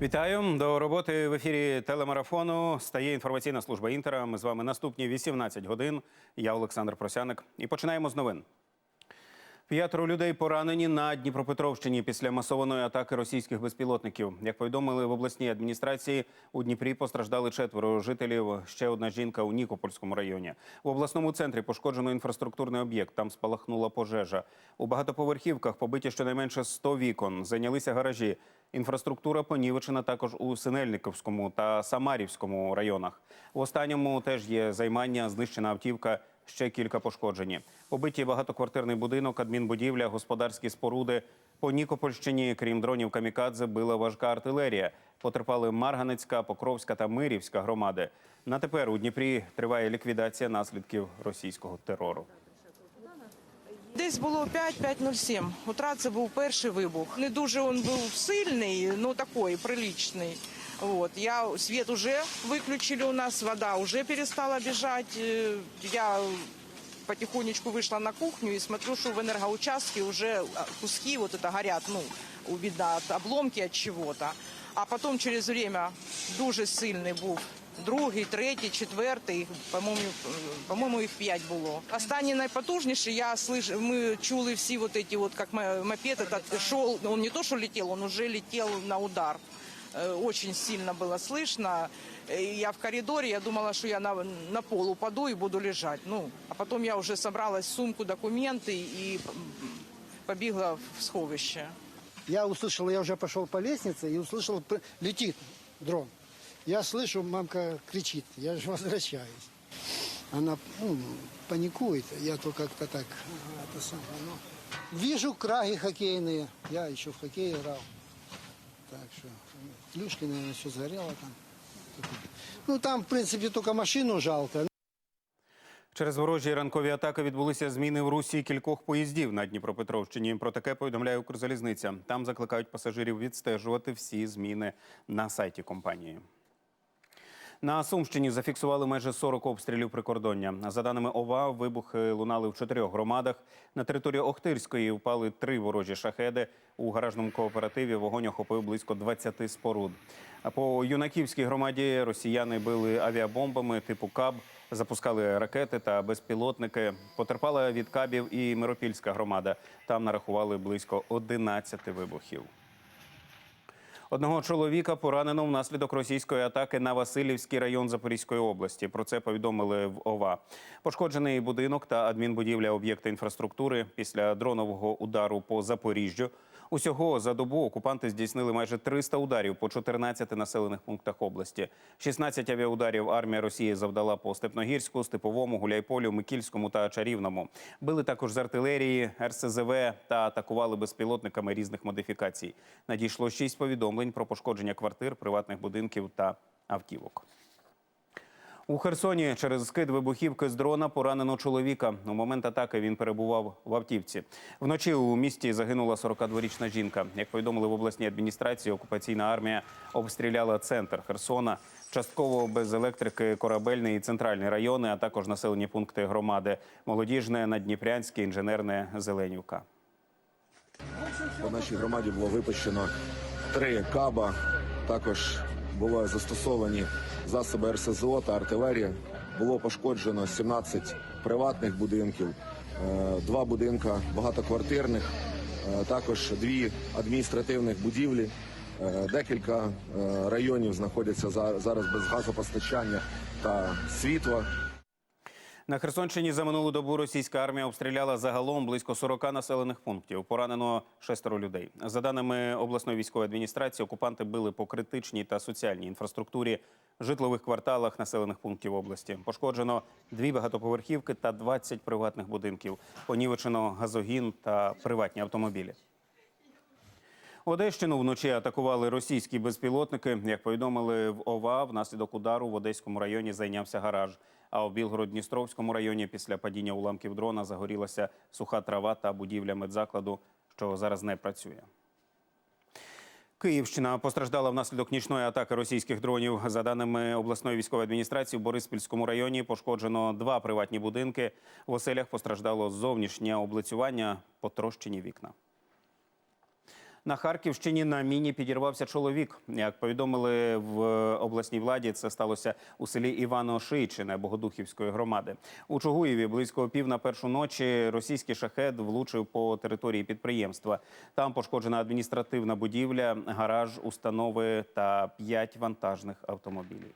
Вітаю до роботи в ефірі телемарафону. Стає інформаційна служба інтера. Ми з вами наступні 18 годин. Я Олександр Просяник. І починаємо з новин. П'ятеро людей поранені на Дніпропетровщині після масованої атаки російських безпілотників. Як повідомили в обласній адміністрації, у Дніпрі постраждали четверо жителів. Ще одна жінка у Нікопольському районі. В обласному центрі пошкоджено інфраструктурний об'єкт. Там спалахнула пожежа. У багатоповерхівках побиті щонайменше 100 вікон. Зайнялися гаражі. Інфраструктура понівечена також у Синельниковському та Самарівському районах. В останньому теж є займання, знищена автівка. Ще кілька пошкоджені. Побиті багатоквартирний будинок, адмінбудівля, господарські споруди. По Нікопольщині, крім дронів камікадзе, била важка артилерія. Потерпали Марганецька, Покровська та Мирівська громади. На тепер у Дніпрі триває ліквідація наслідків російського терору. Десь було 5-5.07. Утра це був перший вибух. Не дуже він був сильний, ну такий приличний. Вот. Я, свет уже выключили у нас, вода уже перестала бежать. Э, Я потихонечку вышла на кухню и смотрю, что в энергоучастке уже а, куски вот это горят, ну, видно, от обломки от чего-то. А потом через время дуже сильний був другий, третій, четвертий, по-моєму, е, по-моєму, їх п'ять було. Останній найпотужніший, я слыш, ми чули всі вот эти вот, как м- мопед этот шел, он не то, что летел, он уже летел на удар. Э, Очень сильно было слышно. Э, Я в коридоре, я думала, что я на, на пол упаду и буду лежать. Ну, а потом я уже собралась в сумку, документы и побегла в сховище. Я услышал, я уже пошел по лестнице и услышал, летит дрон. Я слышу, мамка кричит, я же возвращаюсь. Она ну, паникует, я то как-то так, ага, это самое, ну. Вижу краги хоккейные, я еще в хоккей играл. Так що клюшки, наверное, все згоріло там. Ну, там, в принципі, тільки машину жалко. Через ворожі ранкові атаки відбулися зміни в русі кількох поїздів на Дніпропетровщині. Про таке повідомляє Укрзалізниця. Там закликають пасажирів відстежувати всі зміни на сайті компанії. На Сумщині зафіксували майже 40 обстрілів прикордоння. За даними ОВА, вибухи лунали в чотирьох громадах. На території Охтирської впали три ворожі шахеди. У гаражному кооперативі вогонь охопив близько 20 споруд. А по юнаківській громаді росіяни били авіабомбами типу КАБ, запускали ракети та безпілотники. Потерпала від кабів і Миропільська громада. Там нарахували близько 11 вибухів. Одного чоловіка поранено внаслідок російської атаки на Васильівський район Запорізької області. Про це повідомили в ОВА. Пошкоджений будинок та адмінбудівля об'єкта інфраструктури після дронового удару по Запоріжжю. Усього за добу окупанти здійснили майже 300 ударів по 14 населених пунктах області. 16 авіаударів армія Росії завдала по Степногірську, Степовому, Гуляйполю, Микільському та Чарівному. Били також з артилерії, РСЗВ та атакували безпілотниками різних модифікацій. Надійшло шість повідомлень про пошкодження квартир, приватних будинків та автівок. У Херсоні через скид вибухівки з дрона поранено чоловіка. У момент атаки він перебував в автівці. Вночі у місті загинула 42-річна жінка. Як повідомили в обласній адміністрації, окупаційна армія обстріляла центр Херсона, частково без електрики, корабельний і центральний райони, а також населені пункти громади Молодіжне, Надніпрянське, інженерне, Зеленівка. По нашій громаді було випущено три каба. Також були застосовані засоби РСЗО та артилерія. Було пошкоджено 17 приватних будинків, е, два будинка багатоквартирних, е, також дві адміністративних будівлі. Е, Декілька районів знаходяться за- зараз без газопостачання та світла. На Херсонщині за минулу добу російська армія обстріляла загалом близько 40 населених пунктів. Поранено шестеро людей. За даними обласної військової адміністрації, окупанти били по критичній та соціальній інфраструктурі, житлових кварталах населених пунктів області. Пошкоджено дві багатоповерхівки та 20 приватних будинків. Понівечено газогін та приватні автомобілі. Одещину вночі атакували російські безпілотники. Як повідомили в ОВА, внаслідок удару в Одеському районі зайнявся гараж. А у Білгород-Дністровському районі після падіння уламків дрона загорілася суха трава та будівля медзакладу, що зараз не працює. Київщина постраждала внаслідок нічної атаки російських дронів. За даними обласної військової адміністрації, в Бориспільському районі пошкоджено два приватні будинки. В оселях постраждало зовнішнє облицювання, потрощені вікна. На Харківщині на міні підірвався чоловік. Як повідомили в обласній владі, це сталося у селі Івано-Шийчине Богодухівської громади. У Чугуєві близько пів на першу ночі російський шахет влучив по території підприємства. Там пошкоджена адміністративна будівля, гараж, установи та п'ять вантажних автомобілів.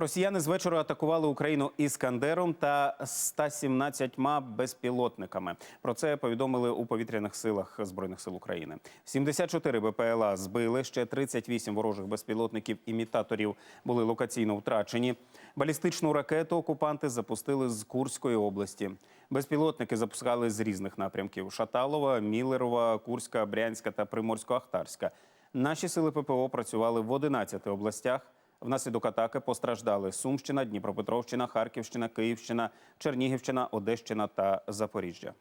Росіяни з вечора атакували Україну іскандером та 117 безпілотниками. Про це повідомили у повітряних силах збройних сил України. 74 БПЛА збили ще 38 ворожих безпілотників імітаторів були локаційно втрачені. Балістичну ракету окупанти запустили з Курської області. Безпілотники запускали з різних напрямків: Шаталова, Мілерова, Курська, Брянська та Приморсько-Ахтарська. Наші сили ППО працювали в 11 областях. Внаслідок атаки постраждали Сумщина, Дніпропетровщина, Харківщина, Київщина, Чернігівщина, Одещина та Запоріжжя.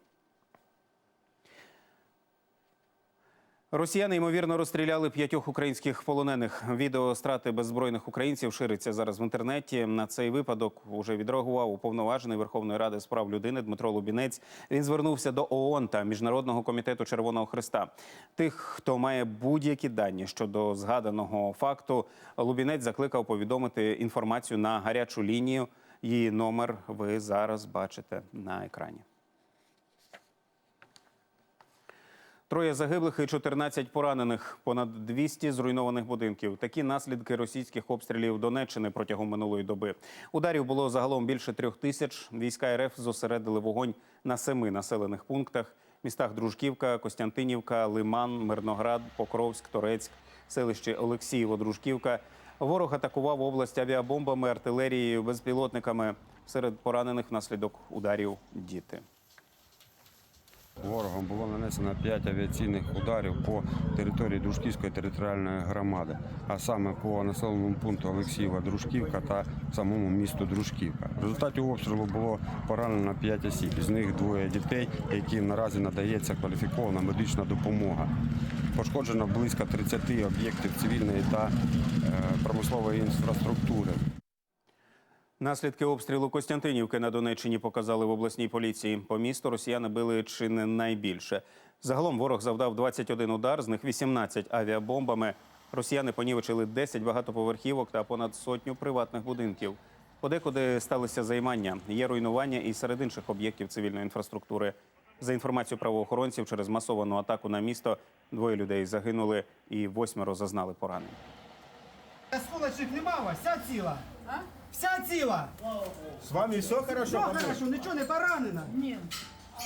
Росіяни ймовірно розстріляли п'ятьох українських полонених. Відео страти беззбройних українців шириться зараз в інтернеті. На цей випадок уже відреагував уповноважений Верховної Ради з прав людини Дмитро Лубінець. Він звернувся до ООН та Міжнародного комітету Червоного Христа. Тих, хто має будь-які дані щодо згаданого факту, Лубінець закликав повідомити інформацію на гарячу лінію. Її номер ви зараз бачите на екрані. Троє загиблих і 14 поранених, понад 200 зруйнованих будинків. Такі наслідки російських обстрілів Донеччини протягом минулої доби. Ударів було загалом більше трьох тисяч. Війська РФ зосередили вогонь на семи населених пунктах: містах Дружківка, Костянтинівка, Лиман, Мирноград, Покровськ, Торецьк, селище Олексієво, Дружківка. Ворог атакував область авіабомбами, артилерією, безпілотниками. Серед поранених внаслідок ударів діти. Ворогом було нанесено 5 авіаційних ударів по території Дружківської територіальної громади, а саме по населеному пункту Олексієва Дружківка та самому місту Дружківка. В результаті обстрілу було поранено 5 осіб, з них двоє дітей, яким наразі надається кваліфікована медична допомога. Пошкоджено близько 30 об'єктів цивільної та е, промислової інфраструктури. Наслідки обстрілу Костянтинівки на Донеччині показали в обласній поліції. По місту росіяни били чи не найбільше. Загалом ворог завдав 21 удар, з них 18 авіабомбами. Росіяни понівечили 10 багатоповерхівок та понад сотню приватних будинків. Подекуди сталися займання. Є руйнування і серед інших об'єктів цивільної інфраструктури. За інформацією правоохоронців, через масовану атаку на місто двоє людей загинули і восьмеро зазнали поранень. Осколочных нема вся ціла. Вся ціла. С вами все хорошо? Все хорошо, нічого не поранено. Нет,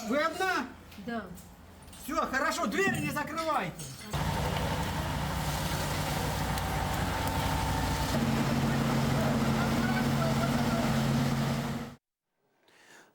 Ви одна? да. Все, хорошо, двері не закривайте.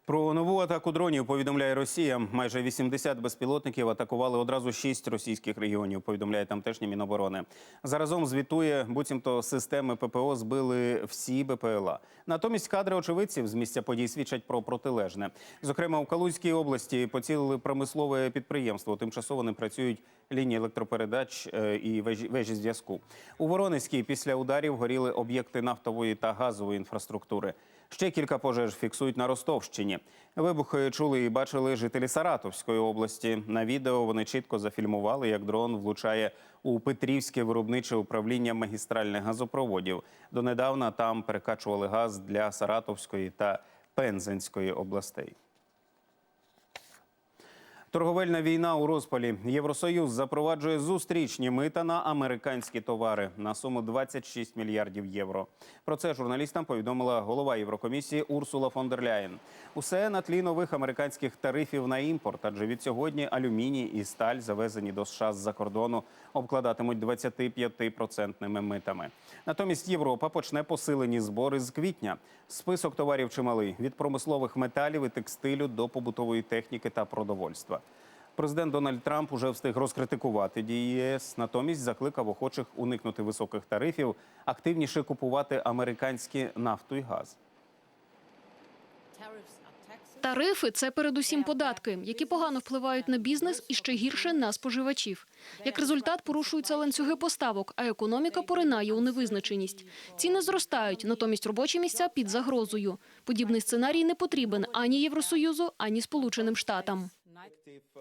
Про нову атаку дронів повідомляє Росія. Майже 80 безпілотників атакували одразу шість російських регіонів. Повідомляє тамтешнє міноборони. Заразом звітує, буцімто системи ППО збили всі БПЛА. Натомість кадри очевидців з місця подій свідчать про протилежне. Зокрема, у Калузькій області поцілили промислове підприємство. Тимчасово не працюють лінії електропередач е, і вежі зв'язку. У Воронезькій після ударів горіли об'єкти нафтової та газової інфраструктури. Ще кілька пожеж фіксують на Ростовщині. Вибухи чули і бачили жителі Саратовської області. На відео вони чітко зафільмували, як дрон влучає у Петрівське виробниче управління магістральних газопроводів. Донедавна там перекачували газ для Саратовської та Пензенської областей. Торговельна війна у розпалі. Євросоюз запроваджує зустрічні мита на американські товари на суму 26 мільярдів євро. Про це журналістам повідомила голова Єврокомісії Урсула фон дер Ляєн. Усе на тлі нових американських тарифів на імпорт, адже від сьогодні алюміній і сталь, завезені до США з-за кордону, обкладатимуть 25% митами. Натомість Європа почне посилені збори з квітня. Список товарів чималий від промислових металів і текстилю до побутової техніки та продовольства. Президент Дональд Трамп уже встиг розкритикувати дії ЄС. Натомість закликав охочих уникнути високих тарифів, активніше купувати американські нафту і газ. Тарифи це передусім податки, які погано впливають на бізнес і ще гірше на споживачів. Як результат, порушуються ланцюги поставок, а економіка поринає у невизначеність. Ціни зростають, натомість робочі місця під загрозою. Подібний сценарій не потрібен ані Євросоюзу, ані Сполученим Штатам.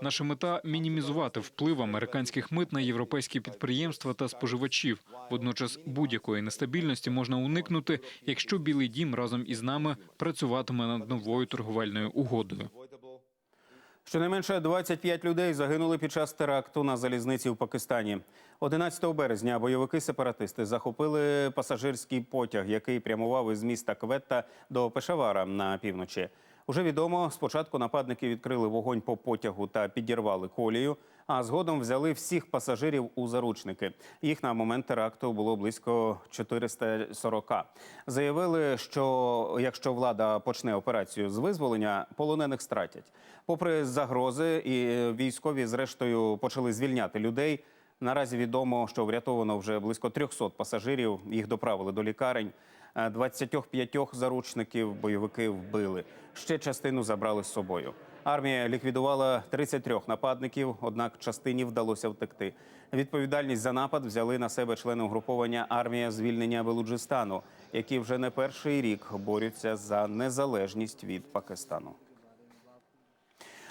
Наша мета мінімізувати вплив американських мит на європейські підприємства та споживачів. Водночас будь-якої нестабільності можна уникнути, якщо Білий Дім разом із нами працюватиме над новою торговельною угодою. Щонайменше 25 людей загинули під час теракту на залізниці в Пакистані. 11 березня бойовики-сепаратисти захопили пасажирський потяг, який прямував із міста Кветта до Пешавара на півночі. Уже відомо, спочатку нападники відкрили вогонь по потягу та підірвали колію, а згодом взяли всіх пасажирів у заручники. Їх на момент теракту було близько 440. Заявили, що якщо влада почне операцію з визволення, полонених стратять. Попри загрози, і військові зрештою почали звільняти людей. Наразі відомо, що врятовано вже близько 300 пасажирів. Їх доправили до лікарень. Е, 25 заручників бойовики вбили. Ще частину забрали з собою. Армія ліквідувала 33 нападників, однак частині вдалося втекти. Відповідальність за напад взяли на себе члени угруповання армія звільнення Белуджистану, які вже не перший рік борються за незалежність від Пакистану.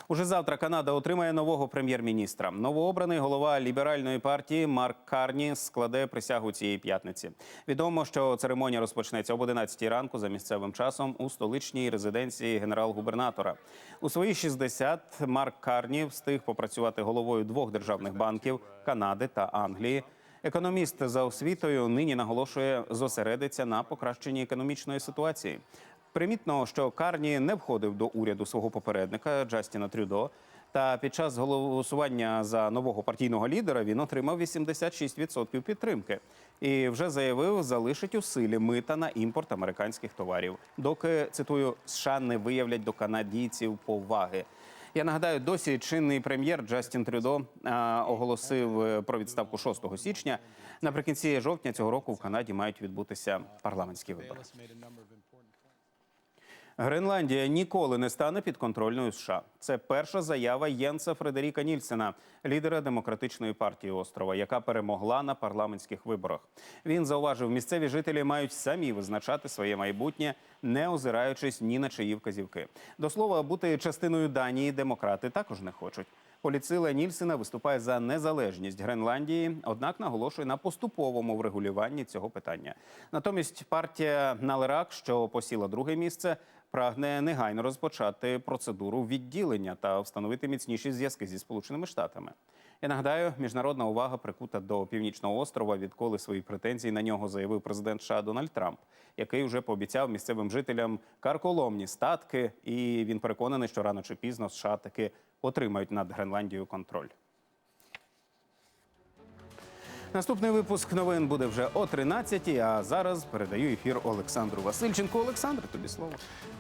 Уже завтра Канада отримає нового прем'єр-міністра. Новообраний голова ліберальної партії Марк Карні складе присягу цієї п'ятниці. Відомо, що церемонія розпочнеться об 11 ранку за місцевим часом у столичній резиденції генерал-губернатора. У свої 60 Марк Карні встиг попрацювати головою двох державних банків Канади та Англії. Економіст за освітою нині наголошує зосередиться на покращенні економічної ситуації. Примітно, що Карні не входив до уряду свого попередника Джастіна Трюдо. Та під час голосування за нового партійного лідера він отримав 86% підтримки і вже заявив, залишить у силі мита на імпорт американських товарів, доки цитую США не виявлять до канадійців поваги. Я нагадаю, досі чинний прем'єр Джастін Трюдо а, оголосив е, про відставку 6 січня. Наприкінці жовтня цього року в Канаді мають відбутися парламентські вибори. Гренландія ніколи не стане підконтрольною США. Це перша заява Єнса Фредеріка Нільсена, лідера демократичної партії острова, яка перемогла на парламентських виборах. Він зауважив, місцеві жителі мають самі визначати своє майбутнє, не озираючись ні на чиї вказівки. До слова, бути частиною Данії демократи також не хочуть. Поліцила Нільсена виступає за незалежність Гренландії, однак наголошує на поступовому врегулюванні цього питання. Натомість партія Налерак, що посіла друге місце, прагне негайно розпочати процедуру відділення та встановити міцніші зв'язки зі Сполученими Штатами. Я нагадаю, міжнародна увага прикута до північного острова, відколи свої претензії на нього заявив президент США Дональд Трамп, який вже пообіцяв місцевим жителям карколомні статки, і він переконаний, що рано чи пізно США таки отримають над Гренландією контроль. Наступний випуск новин буде вже о 13 А зараз передаю ефір Олександру Васильченку. Олександр, тобі слово.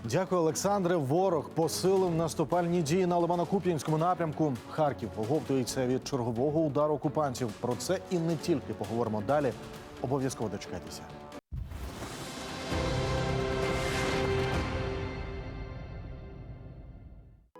Дякую, Олександре. Ворог посилив наступальні дії на Лимано-Куп'янському напрямку. Харків оговтується від чергового удару окупантів. Про це і не тільки поговоримо далі. Обов'язково дочекайтеся.